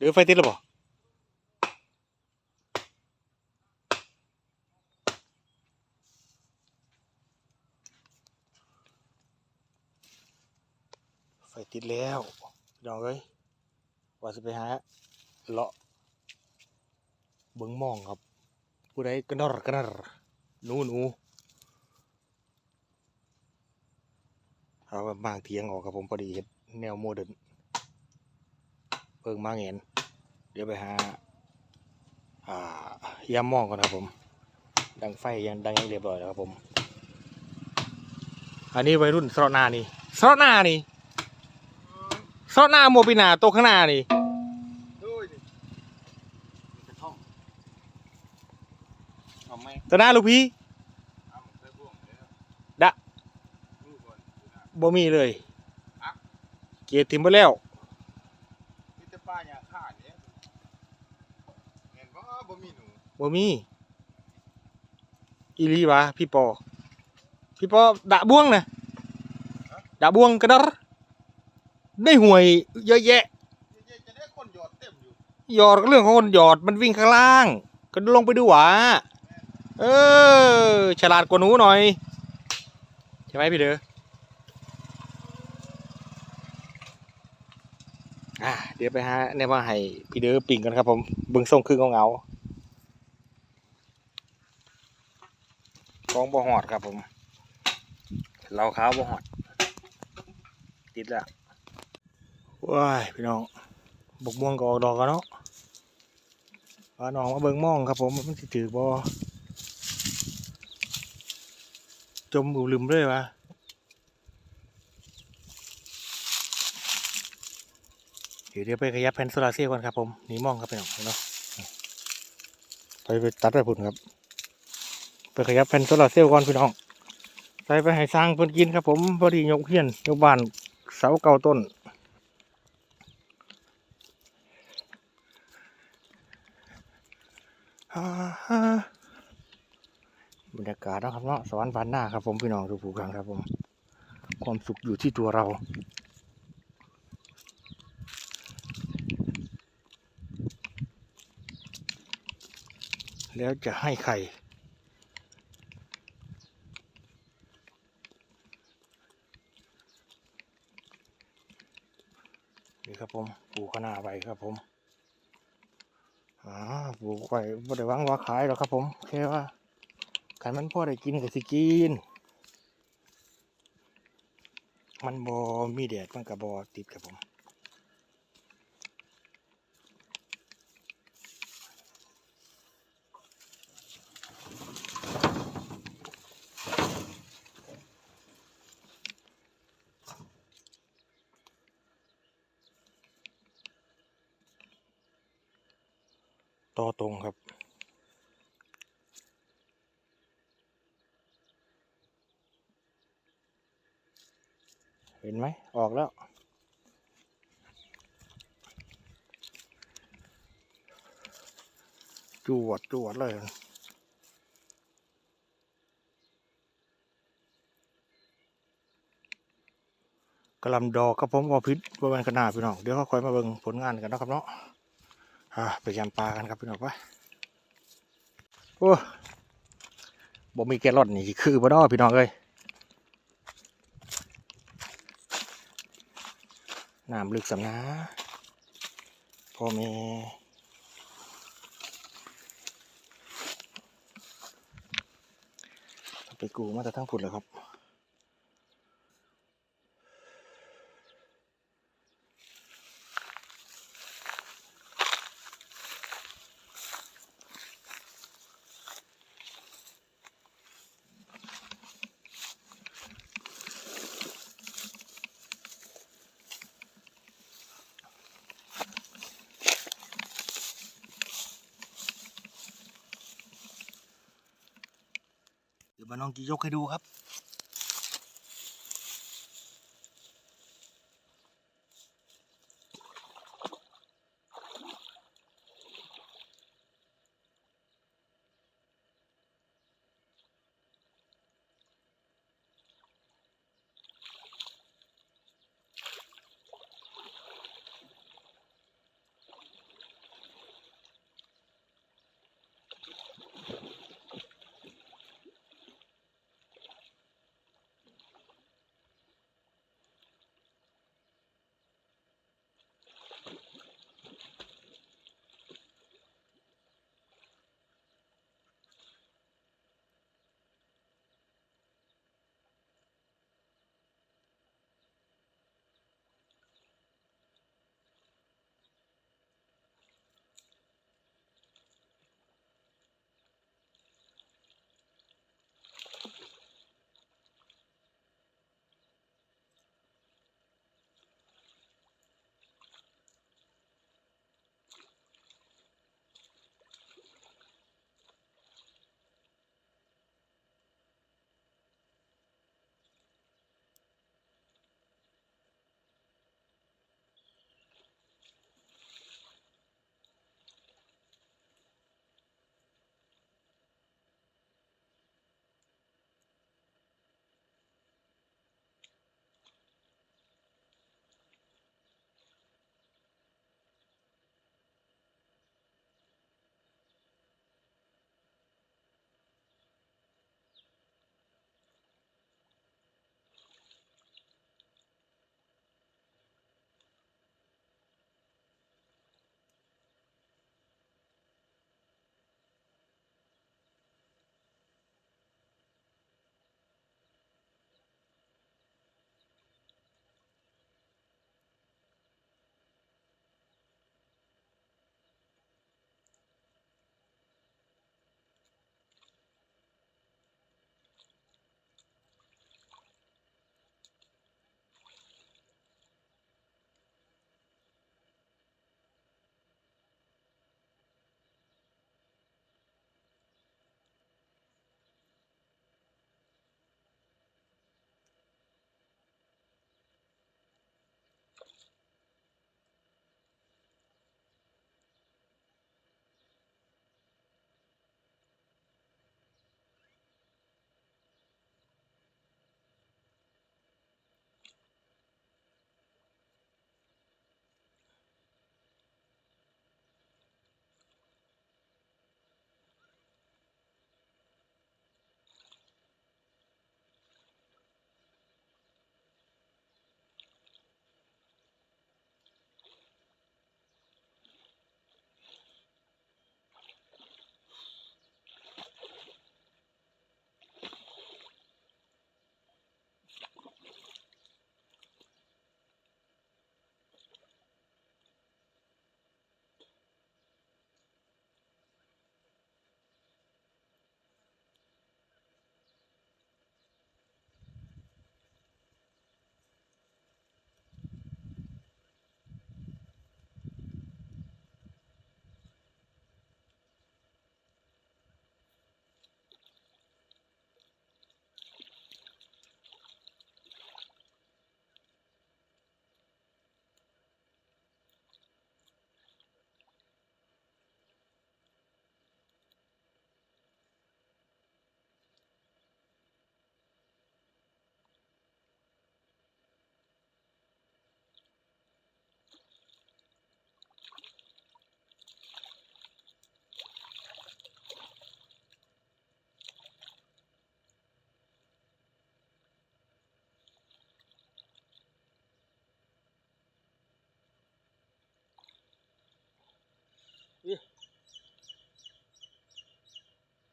เดี๋ยวไฟติดแล้วบ่าไฟติดแล้วพี่น้องเอ้ยว่าจะไปหาเลาะเบิ่งมองครับ ผู้ใดกระนอรกระนอรหนูหนูเอามางเทียงออกครับผมพอดีเห็นแนวโมเดิร์น พิ่งมาเห็น เดี๋ยวไปหาอ่ายามมองก่อนครับผม ดังไฟยังดังยังเรียบร้อยแล้วครับผม อันนี้วัยรุ่นสระนานี่สระนานี่สระนาโมปินาโตข้างหน้านี่ดูดิกระไหมตัวหน้าลูกพี่ดะดูก่อนดูนะบ่มีเลย เกียร์ทิมไปแล้ว มีแต่ป้าอย่างข้าเนี่ยเห็นว่าบ่มีหนู บ่มีอีลีวะพี่ปอ พี่ปอดะบ่วงนะดะบ่วงกระดรได้หวยเยอะแยะหยอดเต็มอยู่หยอดก็เรื่องของคนหยอดมันวิ่งข้างล่าง ก็ลงไปดูหวาเออ ฉลาดกว่าหนูหน่อย ใช่ไหมพี่เด้ออ่าเดี๋ยวไปหาแนวว่าให้พี่เด้อปิ่งกันครับผมเบิ่งส่งคือเงาเงา ของบ่หอดครับผม เราขาวบ่หอด ติดแล้วว้ายพี่น้องบกม่วงก็ออกดอกกันเนาะพาน้องมาเบิ่งหมองครับผมมันสิถือบ่จมบุลืมเลยวะเดี๋ยวเดี๋ยวไปขยับแผ่นโซลาร์เซลล์ก่อนครับผมหนีหมองครับพี่น้องเนาะไปไปตัดไปพุ่นครับ ไปขยับแผ่นโซลาร์เซลล์ก่อนพี่น้องใส่ไปให้สร้างเพิ่นกินครับผมพอดียกเฮียนยกบ้านเสาเก่าต้นบรรยากาศนะครับเนาะสวรรค์บานหน้าครับผมพี่น้องทุกผู้ครั้งครับผม ความสุขอยู่ที่ตัวเราแล้วจะให้ใคร นี่ ครับผมปลูกขนาใบครับผมอ่าปลูกไว้บ่ได้วังว่าขายหรอกครับผมแค่ว่าขันมันพ่อได้กินก็สิกิน มันบอมีแดดมันก็บ่ติดครับผม ต่อตรงครับ เห็นไหมออกแล้วจวดจวดเลยกระลำดอกครับผมก็พิษบริเวณขนาดพี่น้องเดี๋ยวเขาคอยมาเบิ่งผลงานกันนะครับเนาะ อ่าไปยำปลากันครับพี่น้องไปโอ้บ่มีแกลอนนี่คือบ่ดอพี่น้องเอ้ยน้ำลึกสำนะพ่อแม่ไปกูมาแต่ทั้งผุดเลยครับ มาน้องกียกให้ดูครับ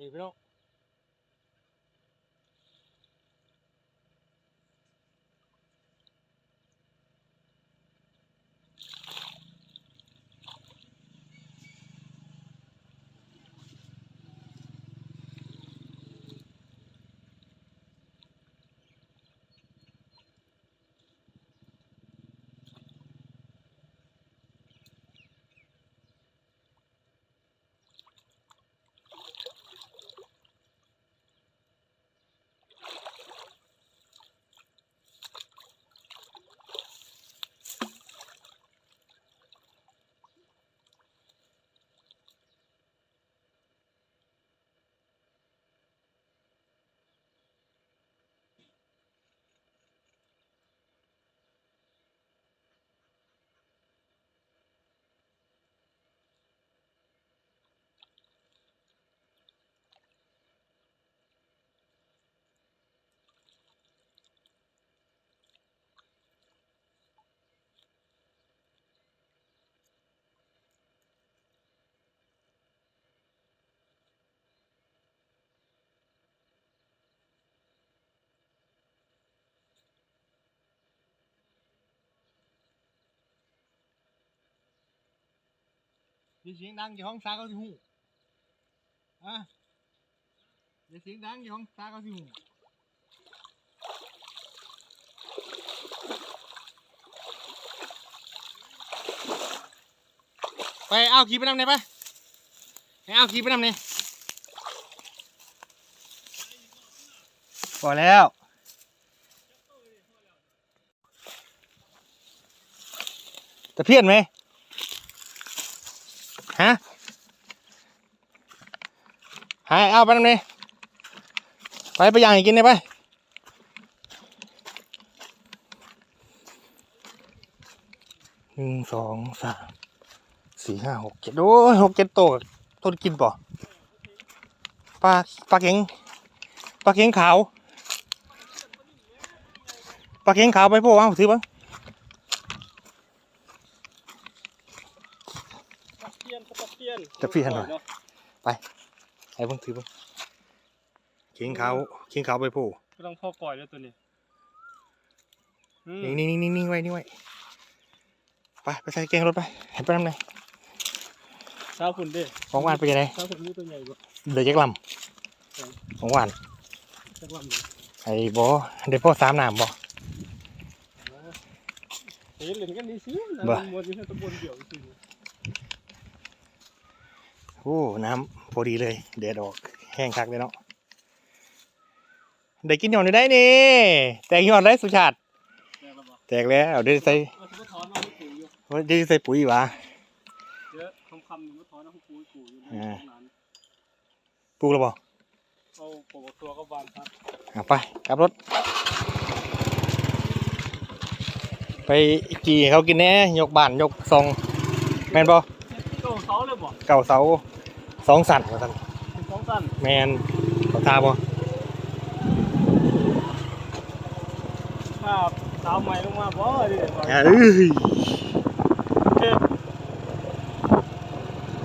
นี่พี่น้ องมีเสียงดังอยู่ห้องซาเขาสิหูอะมีเสียงดังอยู่ห้องซาเขาสิหูไปเอาขี่ไปนำเนี่ยไปไปเอาขี่ไปนำเนี่ยพอแล้วจะเพี้ยนไหม ฮะ หายเอาไปนั่นเลยไปไปย่างให้กินเลยไปหนึ่งสองสามสี่ห้าหกเจ็ดโอ้ยหกเจ็ดโตวต้นกินป่ะปลาปลาเข็งปลาเข็งขาวปลาเข็งขาวไปพวกว่าถือบ้างตะเพียนตะเพียนตะเพียนหน่อยไอ้เพิ่งถือบ้างเข็งขาวเข็งขาวไปพวกก็ต้องพ่อก่อยแล้วตัวนี้อืมนี่นี่นี่นี่ไว้นี่ไว้ไปไปใส่แกงรถไปเห็นไปน้ำไหนเช้าฝุ่นเด้ของหวานไปยังไงเช้าฝุ่นนี่ตัวใหญ่กว่าเดือดยักษ์ลำของหวานจักรลำเลยไอ้บอเดี๋ยวพ่อสามน้ำบอเห็นเหรียญกันดีสิบ่มวนอยู่ในตำบลเดี่ยวสิ โอ้น้ำพอดีเลยเดือดออกแห้งคักเลยเนาะได้กินหยอดได้นี่แตกหยอดได้สุชาติแม่ก็บอกแตกแล้วเดี๋ยวใส่ว่าจะถอนมาให้ปู่อยู่เดี๋ยวใส่ปุ๋ยหวะเยอะคำคำหนึ่งว่าถอนมาให้ปู่ให้ปู่อยู่ในอ่าห้องนั้นปลูกแล้วบอเอาปกตัวก็บานครับเอาไปกลับรถ ไปจีให้เขากินแน่ยกบ้านยกซองแมนบ อโตเสาเลยบ่เก่าเสาสองสั่นว่าท่านเป็นสองสั้นแมนเขาทาบ่ถ้าสาวใหม่ลงมาบ่ดิบ่อ่าเอ้ยเก็บ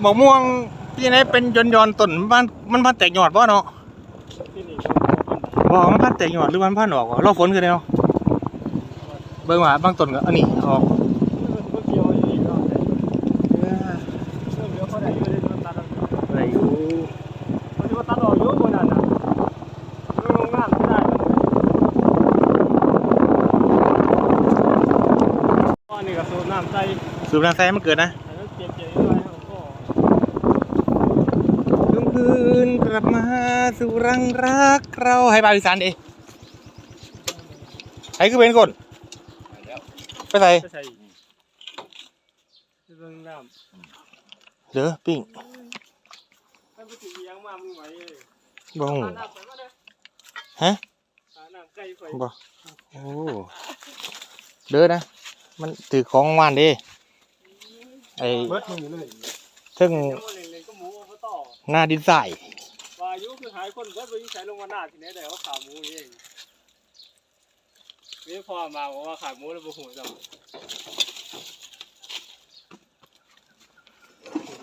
หมกม่วงพี่ไหนเป็นยอนยอนๆต้นมันมันพันแตกยอดบ่เนาะที่นี่บ่มันพันแตกยอดหรือมันพันออกวะรอฝนคือไดเนาะเบิ่งว่าบางต้นก็อันนี้ออกก็เกี่ยวอยู่นี่ก็เรื่องเดียวเขาได้อยู่ในตัดเอา อะไรอยู่ เขาจะมาตัดออกอยู่บนนั้นน่ะเรื่องโรงงานไม่ได้ก้ อนนี่ก็สูบน้ำใส่สูบน้ำใส่ให้มันเกิดนะแต่ต้องเก็บเกี่ยวไว้ให้เขาก็ทุกคืนกลับมาสู่รังรักเราให้บาวอีสานดิใครคือเป็นคนไปใส่จะใส่เรื่องน้ำเด้อปิ้งถ้าไปถึงเลี้ยงมามึงไหวเลยบ่ฮู้หาน้ำไปมาเด้อฮะหาน้ำไก่ไฟบ่โอ้เด้อนะ มันถือของหวานเดิไอ้เบิดมึงอยู่เลยทึ่งเดี๋ยววันหนึ่งเลยก็หมูเอาไปต่อหน้าดินทรายวายุคือหายคนเบิดไปยิ่งใช้ลงมาหน้าทีนี้แต่ว่าขาหมูเองนี่พอมาบอกว่าขาหมูแล้วบุหัวจัง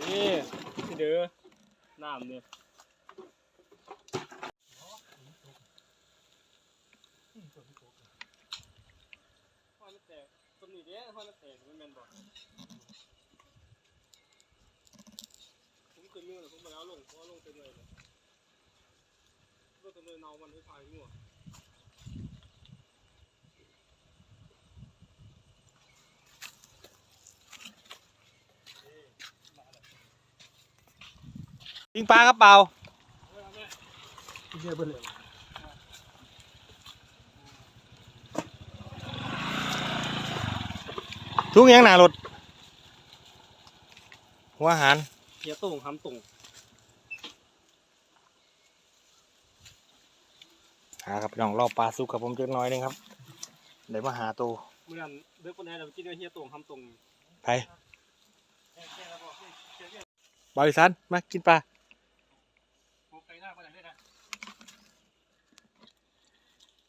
นี่นี่ที่เด้อน้ำเนี่ยห้อยมันแตก ต้นนี้เด้ห้อยมันแตกมันแม่นบ่ผมขึ้นมือผมมาแล้วลงเพราะลงเต็มเลยเลยลงเต็มเลยเนามันไม่พายงัวยิงปลาครับเปล่า เยอะไปเลย ทุกอย่างหนารถหัวอาหารเฮียตุ่งทำตุ่งหาครับพี่น้องรอบปลาสุกครับผมจักหน้อยหนึงครับเดี๋ยวมาหาตัวเมื่อนั้นเด็กคนนี้เรากินเฮียตุ่งทำตุ่งไปบริสันมากินปลา ปูไก่หน้าไปไหนได้นะ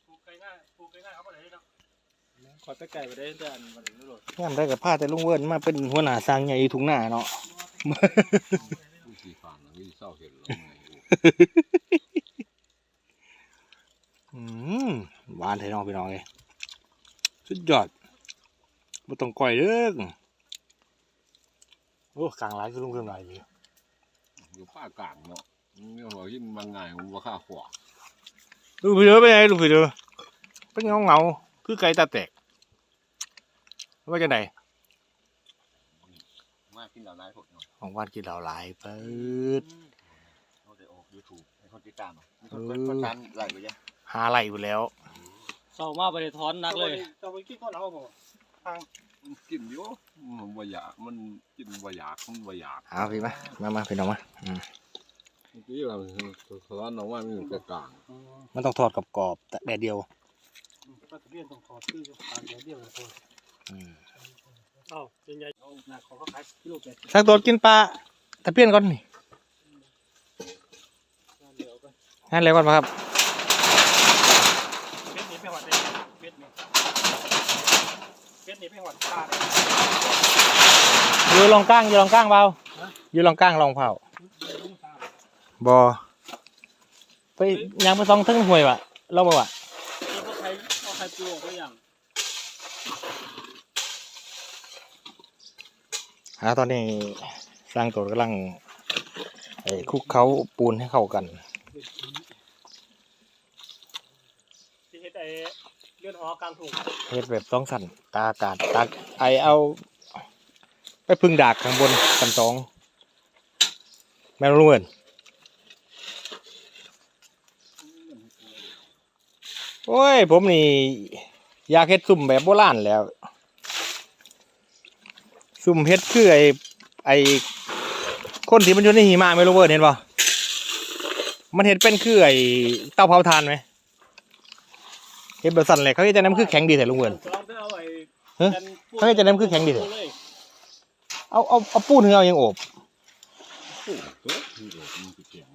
ปูไก่หน้าปูไก่หน้าเขาไปไหนได้เนาะ ขอไปไก่ไปได้แต่อันวันนี้โหลดงามได้กับผ้าแต่ลุงเวิร์นมาเป็นหัวหน้าสร้างใหญ่อยู่ทุ่งหน้าเนาะวิธีฟังนะวิธีเศร้าเห็นแล้วอืมหวานแท้น้องพี่น้องเลยสุดยอดบ่ต้องก่อยเด้อโอ้กลางหลายคือลุงเรื่องหลายอยู่อยู่ภาคกลางเนาะเนี่ยหัวยินบางไงผมว่าข้าขวาลูกพี่เด้อเป็นไงลูกพี่เด้อเป็นเงาเงาๆคือไก่ตาแตก ว่าจะไหนมากกินเหล่านายผมเนาะของวานกินเหล่าหลายเปิดเขาได้ออกยูทูบให้คนติดตามอะมีคนคนคนนั้นไหลไปยังหาไหลอยู่แล้วเศร้ามากไปเลยท้อนนักเลยจะไปกินข้าวหนาวบ่มันกินอยู่มันบ่อยากมันกินบ่อยากมันบ่อยากเอาพี่มามามาพี่น้องมาอืมเมื่อกี้เราสอนน้องว่ามันอยู่กลางมันต้องทอดกับกรอบๆแต่แดดเดียวก็ทะเบียนต้องขอชื่อตามเดียวเลยคนอืม เอาเป็นไงหนักของเขาขายกิโลแปดสักตัวกินปลาตะเพียนก่อนนี่เดี๋ยวก็งั้นแล้วก่อนมาครับเป็ดนี่ไปหวัดเลยเป็ดนี่เป็ดนี่ไปหวัดปลาเลยอยู่ลองก้างอยู่ลองก้างเปล่าอยู่ลองก้างลองเผาบอไปยังไปซองทั้งห่วยวะลองมาวะแล้วก็ใช้ก็ใช้ปลูกไปอย่าง หาตอนนี้สร้างตัวกำลังไอ้คลุกเขาปูนให้เข้ากันที่เฮ็ดไอ้เลื่อนหอกลางถุงเฮ็ดแบบสองสันตาอากาศตาไอเอา ไปพึ่งดากข้างบนกันสอง แม่รู้เหมือนโอ้ย ผมนี่ อยากเฮ็ดซุ่มแบบโบราณแหล้ว ซุ่มเฮ็ดคือไอไอคนที่มันอยู่ในหิมะไม่รู้เวิร์ดเห็นป่ะมันเห็ดเป็นคือไอเตาเผาถ่านไหมเห็ดแบบสั่นแหละเขาเฮ็ดแต่น้ำคือแข็งดีแต่ลุงเวิร์นลองไปเอาไอ้เฮ้ยเขาจะนำคือแข็งดิเถอะเลยเอาเอาเอาปูนเหือเอายังโอบๆตัวที่เด็กมันคือเก่ง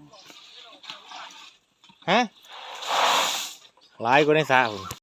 ฮะหลายกว่าในสระพุ่น